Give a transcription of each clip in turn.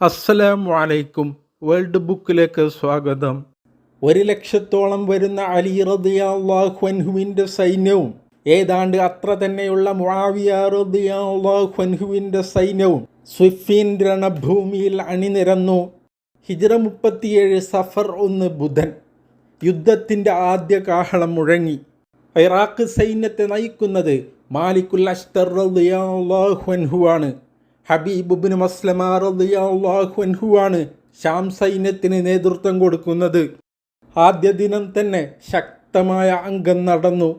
അസ്സലാമു അലൈക്കും. വേൾഡ് ബുക്കിലേക്ക് സ്വാഗതം. ഒരു ലക്ഷത്തോളം വരുന്ന അലി റദിയാഹ്വൻഹുവിന്റെ സൈന്യവും ഏതാണ്ട് അത്ര തന്നെയുള്ള മുആവിയ റദിയാഹുവിന്റെ സൈന്യവും സ്വിഫീൻ രണഭൂമിയിൽ അണിനിരന്നു. ഹിജ്റ മുപ്പത്തിയേഴ് സഫർ ഒന്ന് ബുധൻ. യുദ്ധത്തിന്റെ ആദ്യ കാഹളം മുഴങ്ങി. ഇറാഖ് സൈന്യത്തെ നയിക്കുന്നത് മാലിക്കുൽ അഷ്തർ റളിയല്ലാഹുഅൻഹുവാണ് ഹബീബുബിന് മസ്ലമ റളിയല്ലാഹുഅൻഹുവാണ് ഷാം സൈന്യത്തിന് നേതൃത്വം കൊടുക്കുന്നത്. ആദ്യ ദിനം തന്നെ ശക്തമായ അംഗം നടന്നു.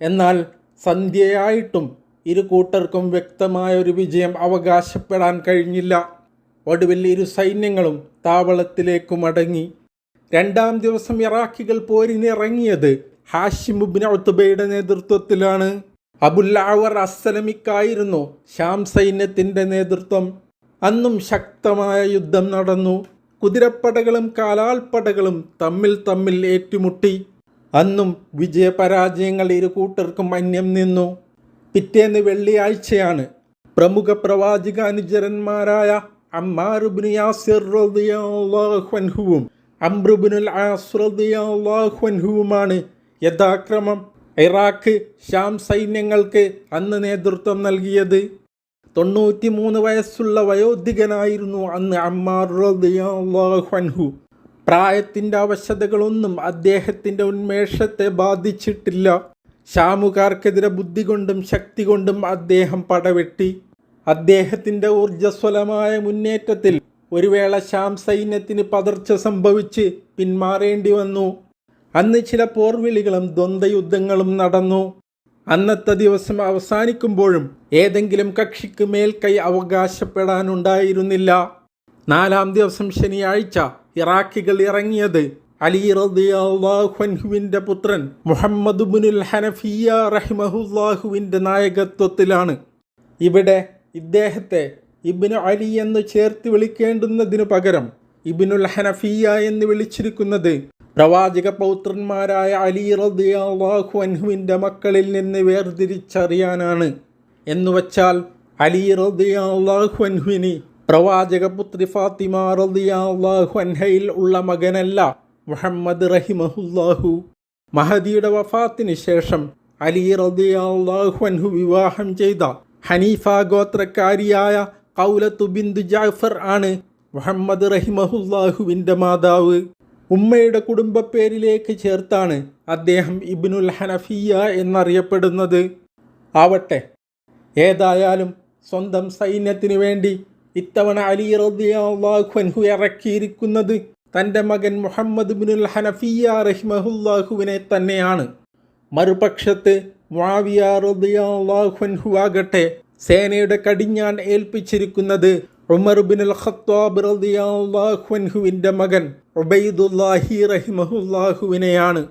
എന്നാൽ സന്ധ്യയായിട്ടും ഇരു കൂട്ടർക്കും വ്യക്തമായ ഒരു വിജയം അവകാശപ്പെടാൻ കഴിഞ്ഞില്ല. ഒടുവിൽ ഇരു സൈന്യങ്ങളും താവളത്തിലേക്ക് മടങ്ങി. രണ്ടാം ദിവസം ഇറാഖികൾ പോരിനിറങ്ങിയത് ഹാഷിമുബിൻ ഔത്തുബയുടെ നേതൃത്വത്തിലാണ്. അബുല്ലാവർ അസ്സലമിക്കായിരുന്നു ഷാം സൈന്യത്തിന്റെ നേതൃത്വം. അന്നും ശക്തമായ യുദ്ധം നടന്നു. കുതിരപ്പടകളും കാലാൽപ്പടകളും തമ്മിൽ തമ്മിൽ ഏറ്റുമുട്ടി. അന്നും വിജയപരാജയങ്ങൾ ഇരു കൂട്ടർക്കും അന്യം നിന്നു. പിറ്റേന്ന് വെള്ളിയാഴ്ചയാണ് പ്രമുഖ പ്രവാചക അനുചരന്മാരായ അമ്മാറുബിന് യാസിർ ആസ്രദിയാഹ്വൻഹുവുമാണ് ആസ് യഥാക്രമം ഇറാഖ് ഷാം സൈന്യങ്ങൾക്ക് അന്ന് നേതൃത്വം നൽകിയത്. തൊണ്ണൂറ്റി മൂന്ന് വയസ്സുള്ള വയോധികനായിരുന്നു അന്ന് അമ്മാർ റളിയല്ലാഹുഅൻഹു പ്രായത്തിന്റെ അവശതകളൊന്നും അദ്ദേഹത്തിന്റെ ഉന്മേഷത്തെ ബാധിച്ചിട്ടില്ല. ഷാമുകാർക്കെതിരെ ബുദ്ധി കൊണ്ടും ശക്തി കൊണ്ടും അദ്ദേഹം പടവെട്ടി. അദ്ദേഹത്തിന്റെ ഊർജസ്വലമായ മുന്നേറ്റത്തിൽ ഒരു വേള ഷാം സൈന്യത്തിന് പതർച്ച സംഭവിച്ച് പിന്മാറേണ്ടി വന്നു. അന്ന് ചില പോർവിളികളും ദ്വന്ദ്വയുദ്ധങ്ങളും നടന്നു. അന്നത്തെ ദിവസം അവസാനിക്കുമ്പോഴും ഏതെങ്കിലും കക്ഷിക്ക് മേൽക്കൈ അവകാശപ്പെടാനുണ്ടായിരുന്നില്ല. നാലാം ദിവസം ശനിയാഴ്ച ഇറാഖികൾ ഇറങ്ങിയത് അലി റദിയാഹുവിന്റെ പുത്രൻ മുഹമ്മദ് ബുനുൽ ഹനഫിയ റഹിമഹുല്ലാഹുവിന്റെ നായകത്വത്തിലാണ്. ഇവിടെ ഇദ്ദേഹത്തെ ഇബിനു അലി എന്ന് ചേർത്ത് വിളിക്കേണ്ടുന്നതിനു പകരം ഇബിനുൽ ഹനഫിയ എന്ന് വിളിച്ചിരിക്കുന്നത് പ്രവാചക പൗത്രന്മാരായ അലി റദിയാഹു അൻഹുവിന്റെ മക്കളിൽ നിന്ന് വേർതിരിച്ചറിയാനാണ്. എന്നുവച്ചാൽ അലി റദിയാഹു അൻഹുവിന് പ്രവാചകപുത്രി ഫാത്തിമ റദിയാഹു അൻഹയിൽ ഉള്ള മകനല്ല മുഹമ്മദ് റഹിമഹുല്ലാഹു. മഹദിയുടെ വഫാത്തിന് ശേഷം അലി റദിയാഹു അൻഹു വിവാഹം ചെയ്ത ഹനീഫ ഗോത്രക്കാരിയായ കൗലത്തു ബിന്ദു ജാഫർ ആണ് മുഹമ്മദ് റഹിമഹുല്ലാഹുവിന്റെ മാതാവ്. ഉമ്മയുടെ കുടുംബപ്പേരിലേക്ക് ചേർത്താണ് അദ്ദേഹം ഇബ്നുൽ ഹനഫിയ എന്നറിയപ്പെടുന്നത്. ആവട്ടെ ഏതായാലും സ്വന്തം സൈന്യത്തിന് വേണ്ടി ഇത്തവണ അലി റദിയാഹു ഇറക്കിയിരിക്കുന്നത് തന്റെ മകൻ മുഹമ്മദ് ബിനുൽ ഹനഫിയ റഹിമഹുല്ലാഹുവിനെ തന്നെയാണ്. മറുപക്ഷത്ത് മുവിയ റദിയാഹു ആകട്ടെ സേനയുടെ കടിഞ്ഞാൻ ഏൽപ്പിച്ചിരിക്കുന്നത് ഉമർ അൽ ഖത്താബ് മകൻ ഉബൈദുല്ലാഹി റഹിമഹുല്ലാഹുവിനെയാണ്.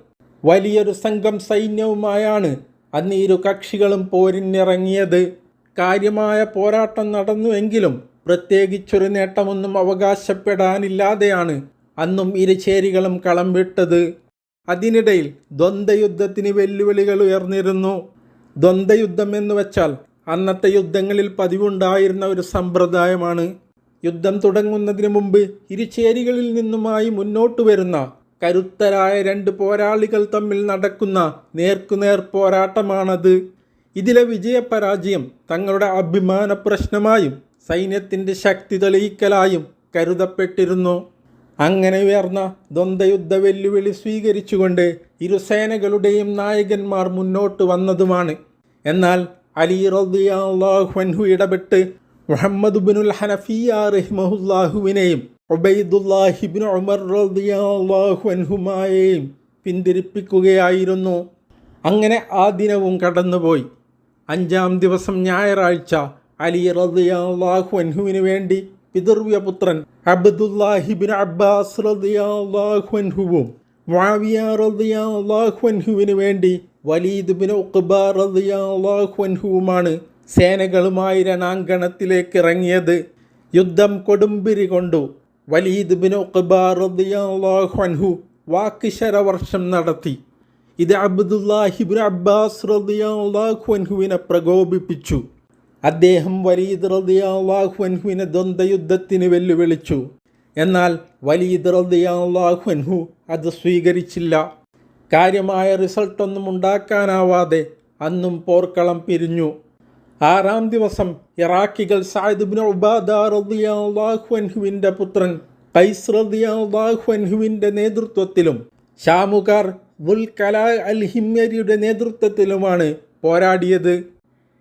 വലിയൊരു സംഘം സൈന്യവുമായാണ് അന്ന് ഇരു കക്ഷികളും പോരിനിറങ്ങിയത്. കാര്യമായ പോരാട്ടം നടന്നുവെങ്കിലും പ്രത്യേകിച്ചൊരു നേട്ടമൊന്നും അവകാശപ്പെടാനില്ലാതെയാണ് അന്നും ഇരുചേരികളും കളം വിട്ടത്. അതിനിടയിൽ ദ്വന്ദ്വയുദ്ധത്തിന് വെല്ലുവിളികൾ ഉയർന്നിരുന്നു. ദ്വന്ദ്വയുദ്ധം എന്ന് വെച്ചാൽ അന്നത്തെ യുദ്ധങ്ങളിൽ പതിവുണ്ടായിരുന്ന ഒരു സമ്പ്രദായമാണ്. യുദ്ധം തുടങ്ങുന്നതിന് മുമ്പ് ഇരുചേരികളിൽ നിന്നുമായി മുന്നോട്ട് വരുന്ന കരുത്തരായ രണ്ട് പോരാളികൾ തമ്മിൽ നടക്കുന്ന നേർക്കുനേർ പോരാട്ടമാണത്. ഇതിലെ വിജയപരാജയം തങ്ങളുടെ അഭിമാന പ്രശ്നമായും സൈന്യത്തിന്റെ ശക്തി തെളിയിക്കലായും കരുതപ്പെട്ടിരുന്നു. അങ്ങനെ ഉയർന്ന ദ്വന്ദ്വയുദ്ധ വെല്ലുവിളി സ്വീകരിച്ചുകൊണ്ട് ഇരുസേനകളുടെയും നായകന്മാർ മുന്നോട്ട് വന്നതുമാണ്. എന്നാൽ അലി റബിയാഹു ഇടപെട്ട് മുഹമ്മദ് ബിനുൽ ഹനഫിയ റഹിമഹുല്ലാഹുവിനെയും ഒബൈദുല്ലാഹിബിൻ ഉമർ റദിയാഹു അൻഹുമായെയും പിന്തിരിപ്പിക്കുകയായിരുന്നു. അങ്ങനെ ആ ദിനവും കടന്നുപോയി. അഞ്ചാം ദിവസം ഞായറാഴ്ച അലി റദിയാഹു അൻഹുവിന് വേണ്ടി പിതൃവ്യപുത്രൻ അബ്ദുല്ലാഹിബിൻ അബ്ബാസ് റദിയാഹു അൻഹുവും അൻഹുവിന് വേണ്ടി വലീദ് ബിൻ ഉഖ്ബ റദിയാഹു അൻഹുവുമാണ് സേനകളുമായി രണാങ്കണത്തിലേക്ക് ഇറങ്ങിയത്. യുദ്ധം കൊടുമ്പിരി കൊണ്ടു. വലീദ് ബിൻ ഉഖ്ബ റളിയല്ലാഹു അൻഹു വാക്കിശരവർഷം നടത്തി. ഇത് അബ്ദുല്ലാഹിബിൻ അബ്ബാസ് റദിയാഹു അൻഹുവിനെ പ്രകോപിപ്പിച്ചു. അദ്ദേഹം വലീദ് റളിയല്ലാഹുവിനെ ദ്വന്ദ്വയുദ്ധത്തിന് വെല്ലുവിളിച്ചു. എന്നാൽ വലീദ് റളിയല്ലാഹുൻഹു അത് സ്വീകരിച്ചില്ല. കാര്യമായ റിസൾട്ടൊന്നും ഉണ്ടാക്കാനാവാതെ അന്നും പോർക്കളം പിരിഞ്ഞു. ആറാം ദിവസം ഇറാഖികൾ സായിദുബിൻ ഉബാദ റളിയല്ലാഹുവിന്റെ പുത്രൻ കൈസ് റദിയാഹുവിന്റെ നേതൃത്വത്തിലും ഷാമുകാർ ദുൽകല അൽ ഹിമ്മരിയുടെ നേതൃത്വത്തിലുമാണ് പോരാടിയത്.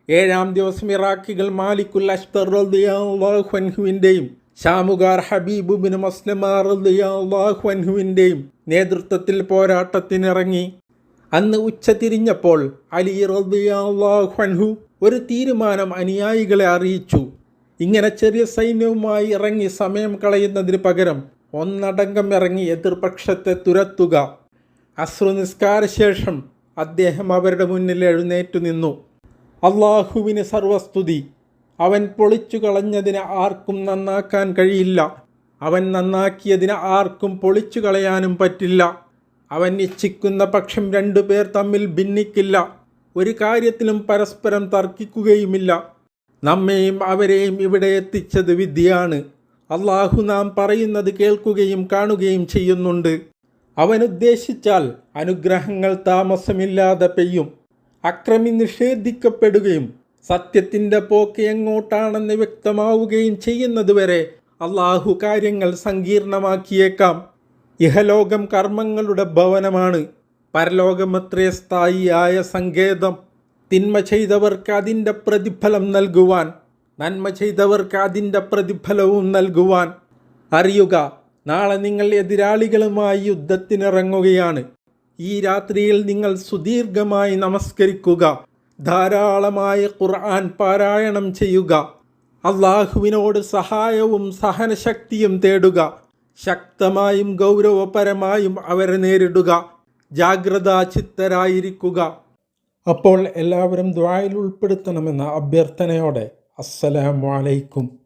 ഏഴാം ദിവസം ഇറാഖികൾ മാലിക്കുൽ അഷ്തർ റളിയല്ലാഹുവിന്റെയും ഷാമുകാർ ഹബീബ് ബിൻ മസ്ലമ റളിയല്ലാഹുവിന്റെയും നേതൃത്വത്തിൽ പോരാട്ടത്തിനിറങ്ങി. അന്ന് ഉച്ചതിരിഞ്ഞപ്പോൾ അലി റളിയല്ലാഹു ഒരു തീരുമാനം അനുയായികളെ അറിയിച്ചു. ഇങ്ങനെ ചെറിയ സൈന്യവുമായി ഇറങ്ങി സമയം കളയുന്നതിന് പകരം ഒന്നടങ്കം ഇറങ്ങി എതിർപക്ഷത്തെ തുരത്തുക. അശ്രു നിസ്കാര ശേഷം അദ്ദേഹം അവരുടെ മുന്നിൽ എഴുന്നേറ്റു നിന്നു. അള്ളാഹുവിന് സർവസ്തുതി. അവൻ പൊളിച്ചു കളഞ്ഞതിനെ ആർക്കും നന്നാക്കാൻ കഴിയില്ല. അവൻ നന്നാക്കിയതിനെ ആർക്കും പൊളിച്ചു കളയാനും പറ്റില്ല. അവൻ ഇച്ഛിക്കുന്ന പക്ഷം രണ്ടു പേർ തമ്മിൽ ഭിന്നിക്കില്ല. ഒരു കാര്യത്തിലും പരസ്പരം തർക്കിക്കുകയുമില്ല. നമ്മെയും അവരെയും ഇവിടെ എത്തിച്ചത് വിദ്യയാണ്. അള്ളാഹു നാം പറയുന്നത് കേൾക്കുകയും കാണുകയും ചെയ്യുന്നുണ്ട്. അവൻ ഉദ്ദേശിച്ചാൽ അനുഗ്രഹങ്ങൾ താമസമില്ലാതെ പെയ്യും. അക്രമി നിഷേധിക്കപ്പെടുകയും സത്യത്തിന്റെ പോക്ക് എങ്ങോട്ടാണെന്ന് വ്യക്തമാവുകയും ചെയ്യുന്നതുവരെ അള്ളാഹു കാര്യങ്ങൾ സങ്കീർണമാക്കിയേക്കാം. ഇഹലോകം കർമ്മങ്ങളുടെ ഭവനമാണ്. പരലോകമത്രേ സ്ഥായിയായ സങ്കേതം. തിന്മ ചെയ്തവർക്ക് അതിന്റെ പ്രതിഫലം നൽകുവാൻ. നന്മ ചെയ്തവർക്ക് അതിന്റെ പ്രതിഫലവും നൽകുവാൻ. അറിയുക നാളെ നിങ്ങൾ എതിരാളികളുമായി യുദ്ധത്തിനിറങ്ങുകയാണ്. ഈ രാത്രിയിൽ നിങ്ങൾ സുദീർഘമായി നമസ്കരിക്കുക. ധാരാളമായ ഖുർആൻ പാരായണം ചെയ്യുക. അള്ളാഹുവിനോട് സഹായവും സഹനശക്തിയും തേടുക. ശക്തമായും ഗൗരവപരമായും അവരെ നേരിടുക. ജാഗ്രതാ ചിത്തരായിരിക്കുക. അപ്പോൾ എല്ലാവരും ദ്വായിൽ ഉൾപ്പെടുത്തണമെന്ന അഭ്യർത്ഥനയോടെ. അസ്സലാമു അലൈക്കും.